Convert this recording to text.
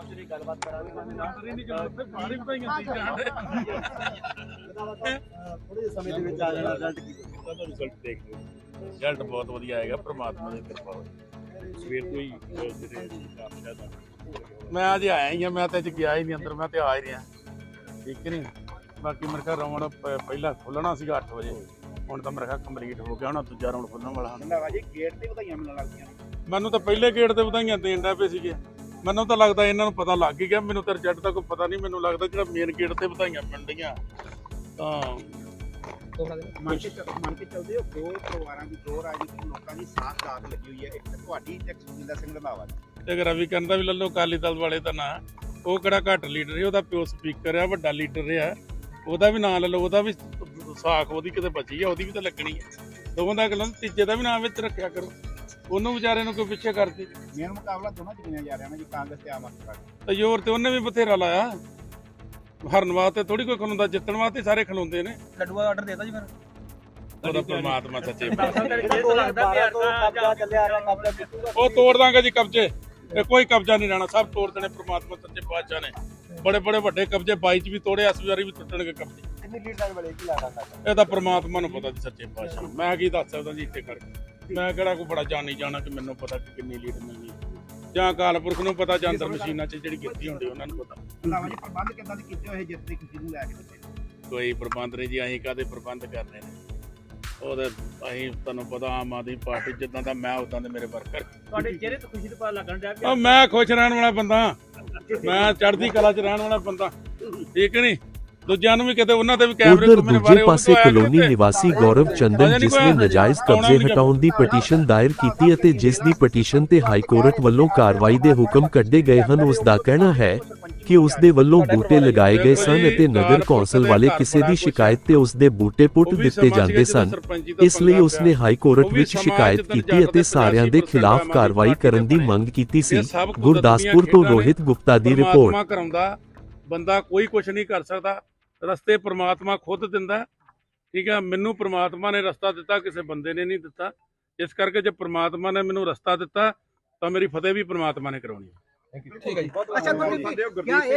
ਗੱਲਬਾਤ ਕਰਾਂਗੇ ਥੋੜੇ ਜਿਹੇ ਸਮੇਂ ਦੇ ਵਿੱਚ ਆ ਜਾਣਾ ਰਿਜ਼ਲਟ ਕੀ ਉਹਦਾ ਰਿਜ਼ਲਟ ਦੇਖ ਲਿਓ। ਰਿਜ਼ਲਟ ਬਹੁਤ ਵਧੀਆ ਆਏਗਾ ਪ੍ਰਮਾਤਮਾ ਦੀ ਕਿਰਪਾ ਹੋਵੇ। ਸਵੇਰ ਤੋਂ ਹੀ ਅਹ, ਜਿਹੜੇ ਕੰਮ ਕਰਦਾ ਮੈਂ ਅੱਜ ਆਇਆ ਹੀ ਆ ਮੈਂ ਤਾਂ ਅੱਜ ਗਿਆ ਹੀ ਨਹੀਂ ਅੰਦਰ ਮੈਂ ਤੇ ਆ ਹੀ ਰਿਹਾ। ਠੀਕ ਨਹੀਂ? ਬਾਕੀ ਮੇਰੇ ਘਰ ਰਾਉਂਡ ਪਹਿਲਾਂ ਖੁੱਲਣਾ ਸੀਗਾ 8 ਵਜੇ। ਹੁਣ ਤਾਂ ਮੇਰੇ ਖਿਆਲ ਕੰਪਲੀਟ ਹੋ ਗਿਆ ਹੁਣ ਦੂਜਾ ਰਾਉਂਡ ਖੁੱਲਣ ਵਾਲਾ ਵਾ ਜੀ ਗੇਟ ਤੇ ਵਧਾਈਆਂ ਮਿਲਣ ਲੱਗੀਆਂ ਮੈਨੂੰ ਤਾਂ ਪਹਿਲੇ ਗੇਟ ਤੇ ਵਧਾਈਆਂ ਦੇਣ ਦਾ ਪਏ ਸੀਗੇ। ਮੈਨੂੰ ਤਾਂ ਲੱਗਦਾ ਇਹਨਾਂ ਨੂੰ ਪਤਾ ਲੱਗ ਹੀ ਗਿਆ ਮੈਨੂੰ ਤਾਂ ਰਿਜ਼ਲਟ ਦਾ ਕੋਈ ਪਤਾ ਨਹੀਂ ਮੈਨੂੰ ਲੱਗਦਾ ਜਿਹੜਾ ਮੇਨ ਗੇਟ ਤੇ ਵਧਾਈਆਂ ਮਿਲਣੀਆਂ ਤਾਂ ਮੰਨ ਕੇ ਚੱਲ- ਮੰਨ ਕੇ ਚੱਲਦੇ ਹੋ ਦੋ ਪਰਿਵਾਰਾਂ ਦੀ ਦੋ ਰਾਜਨੀਤਿਕ ਲੋਕਾਂ ਦੀ ਸਾਥ ਦਾਤ ਲੱਗੀ ਹੋਈ ਹੈ। ਇੱਕ ਤਾਂ ਤੁਹਾਡੀ ਤੇ ਇੱਕ ਸੁਖਜਿੰਦਰ ਸਿੰਘ ਰੰਧਾਵਾ ਦੀ। ਤੇ ਰਵੀ ਕਰਨ ਦਾ ਵੀ ਲੱਲੋ ਅਕਾਲੀ ਦਲ ਵਾਲੇ ਦਾ ਨਾਂ। ਉਹ ਕਿਹੜਾ ਘੱਟ ਲੀਡਰ ਹੈ ਉਹਦਾ ਪਿਓ ਸਪੀਕਰ ਆ ਵੱਡਾ ਲੀਡਰ ਆ ਉਹਦਾ ਵੀ ਨਾਂ ਲੈ ਲਓ ਉਹਦਾ ਵੀ ਸਾਖ ਉਹਦੀ ਕਿਤੇ ਬਚੀ ਆ ਉਹਦੀ ਵੀ ਤਾਂ ਲੱਗਣੀ ਹੈ ਦੋਵਾਂ ਦਾ ਗੱਲਾਂ ਤੀਜੇ ਦਾ ਵੀ ਨਾਂ ਵਿੱਚ ਰੱਖਿਆ ਕਰੋ। ਉਹਨੂੰ ਵਿਚਾਰੇ ਨੂੰ ਕੋਈ ਪਿੱਛੇ ਕਰਦੀ? ਮੇਨ ਮੁਕਾਬਲਾ ਦੋਨਾਂ ਚ ਗਿਣਿਆ ਜਾ ਰਿਹਾ ਨਾ ਜੀ ਕਾਂਗਰਸ ਤੇ ਆਮ ਆਦਮੀ ਪਾਰਟੀ ਤੇ ਜ਼ੋਰ ਤੇ ਉਹਨੇ ਵੀ ਬਥੇਰਾ ਲਾਇਆ। ਹਰਨ ਵਾਸਤੇ ਥੋੜੀ ਕੋਈ ਖਲੋਂਦਾ ਜਿੱਤਣ ਵਾਸਤੇ ਸਾਰੇ ਖਲੋਂਦੇ ਨੇ। ਲੱਡੂਆ ਦਾ ਆਰਡਰ ਦੇਤਾ ਜੀ ਫਿਰ। ਉਹਦਾ ਪ੍ਰਮਾਤਮਾ ਸੱਚੇ ਉਹ ਤੋੜ ਦਾਂਗੇ ਜੀ ਕਬਜ਼ੇ। ਇਹ ਕੋਈ ਕਬਜ਼ਾ ਨਹੀਂ ਰਹਿਣਾ ਸਭ ਤੋੜ ਦੇਣੇ ਪ੍ਰਮਾਤਮਾ ਸੱਚੇ ਪਾਤਸ਼ਾਹ ਨੇ। ਬੜੇ ਬੜੇ ਵੱਡੇ ਕਬਜ਼ੇ ਬਾਈ ਚ ਵੀ ਤੋੜੇ ਇਸ ਵਾਰੀ ਵੀ ਟੁੱਟਣਗੇ ਕਬਜ਼ੇ। ਕਿੰਨੀ ਲੀਡ ਨਾਲ ਬਲੇ ਕੀ ਲਾਦਾ ਇਹ ਤਾਂ ਪ੍ਰਮਾਤਮਾ ਨੂੰ ਪਤਾ ਜੀ ਸੱਚੇ ਪਾਤਸ਼ਾਹ ਮੈਂ ਕੀ ਦੱਸ ਸਕਦਾ ਜੀ ਇੱਥੇ ਕਰਕੇ ਮੈਂ ਕਿਹੜਾ ਕੋਈ ਬੜਾ ਜਾਣੀ ਜਾਣਾ ਕਿ ਮੈਨੂੰ ਪਤਾ ਕਿ ਕਿੰਨੀ ਲੀਡ ਮਿਲਣੀ ਜਾਂ ਅਕਾਲ ਪੁਰਖ ਨੂੰ ਪਤਾ ਜਾਂ ਅੰਦਰ ਮਸ਼ੀਨਾਂ 'ਚ ਜਿਹੜੀ ਕੀਤੀ ਹੁੰਦੀ ਉਹਨਾਂ ਨੂੰ ਪਤਾ। ਰੰਧਾਵਾ ਜੀ ਪ੍ਰਬੰਧ ਕਿੱਦਾਂ ਦੇ ਕੀਤੇ ਹੋਏ ਜਿੱਤ ਦੀ ਖੁਸ਼ੀ ਨੂੰ ਲੈ ਕੇ ਦਿੱਤੇ ਕੋਈ ਪ੍ਰਬੰਧ ਨਹੀਂ ਜੀ ਅਸੀਂ ਕਾਦੇ ਪ੍ਰਬੰਧ ਕਰਨੇ ਨੇ? ਉਹਦੇ ਅਸੀਂ ਤੁਹਾਨੂੰ ਪਤਾ ਆਮ ਆਦਮੀ ਪਾਰਟੀ ਜਿੱਦਾਂ ਦਾ ਮੈਂ ਉਦਾਂ ਦੇ ਮੇਰੇ ਵਰਕਰ। ਤੁਹਾਡੇ ਚਿਹਰੇ ਤੋਂ ਖੁਸ਼ੀ ਦਾ ਪਤਾ ਲੱਗਣ ਡਿਆ ਉਹ ਮੈਂ ਖੁਸ਼ ਰਹਿਣ ਵਾਲਾ ਬੰਦਾ। ਮੈਂ ਚੜ੍ਹਦੀ ਕਲਾ 'ਚ ਰਹਿਣ ਵਾਲਾ ਬੰਦਾ। ਠੀਕ ਨਹੀਂ? ਦੂਜਿਆਂ ਨੂੰ ਵੀ ਕਿਤੇ ਉਹਨਾਂ ਤੇ ਵੀ ਕੈਮਰੇ ਉਧਰ ਘੁੰਮਣੇ ਦੂਜੇ ਬਾਰੇ ਉਹ ਪਾਸੇ ਕਲੋਨੀ। ਨਿਵਾਸੀ ਗੌਰਵ ਚੰਦਨ ਜਿਸ ਨੇ ਨਜਾਇਜ਼ ਕਬਜ਼ੇ ਹਟਾਉਣ ਦੀ ਪਟੀਸ਼ਨ ਦਾਇਰ ਕੀਤੀ ਅਤੇ ਜਿਸ ਦੀ ਪਟੀਸ਼ਨ ਤੇ ਹਾਈ ਕੋਰਟ ਵੱਲੋਂ ਕਾਰਵਾਈ ਦੇ ਹੁਕਮ ਕੱਢੇ ਗਏ ਹਨ ਉਸ ਦਾ ਕਹਿਣਾ ਹੈ ਕਿ ਉਸ ਦੇ ਵੱਲੋਂ ਬੂਟੇ ਲਗਾਏ ਗਏ ਸਨ ਅਤੇ ਨਗਰ ਕੌਂਸਲ ਵਾਲੇ ਕਿਸੇ ਦੀ ਸ਼ਿਕਾਇਤ ਤੇ ਉਸ ਦੇ ਬੂਟੇ ਪੁੱਟ ਦਿੱਤੇ ਜਾਂਦੇ ਸਨ ਇਸ ਲਈ ਉਸ ਨੇ। ਹਾਈ ਕੋਰਟ ਵਿੱਚ ਸ਼ਿਕਾਇਤ ਕੀਤੀ ਅਤੇ ਸਾਰਿਆਂ ਦੇ 85% ਖਿਲਾਫ ਕਾਰਵਾਈ ਕਰਨ ਦੀ ਮੰਗ ਕੀਤੀ ਸੀ ਗੁਰਦਾਸਪੁਰ ਤੋਂ। ਰੋਹਿਤ ਗੁਪਤਾ ਦੀ ਰਿਪੋਰਟ ਬੰਦਾ ਕੋਈ ਕੁਝ ਨਹੀਂ ਕਰ ਸਕਦਾ ਰਸਤੇ ਪ੍ਰਮਾਤਮਾ ਖੁਦ ਦਿੰਦਾ ਠੀਕ ਹੈ ਮੈਨੂੰ ਪ੍ਰਮਾਤਮਾ ਨੇ ਰਸਤਾ ਦਿੱਤਾ ਕਿਸੇ ਬੰਦੇ ਨੇ ਨਹੀਂ ਦਿੱਤਾ। ਇਸ ਕਰਕੇ ਜੇ ਪ੍ਰਮਾਤਮਾ ਨੇ ਮੈਨੂੰ ਰਸਤਾ ਦਿੱਤਾ ਤਾਂ ਮੇਰੀ ਫਤਿਹ ਵੀ ਪ੍ਰਮਾਤਮਾ ਨੇ ਕਰਾਉਣੀ ਹੈ। ਠੀਕ ਹੈ ਜੀ। ਅੱਛਾ ਤੁਸੀਂ ਕਿਆ ਇਹ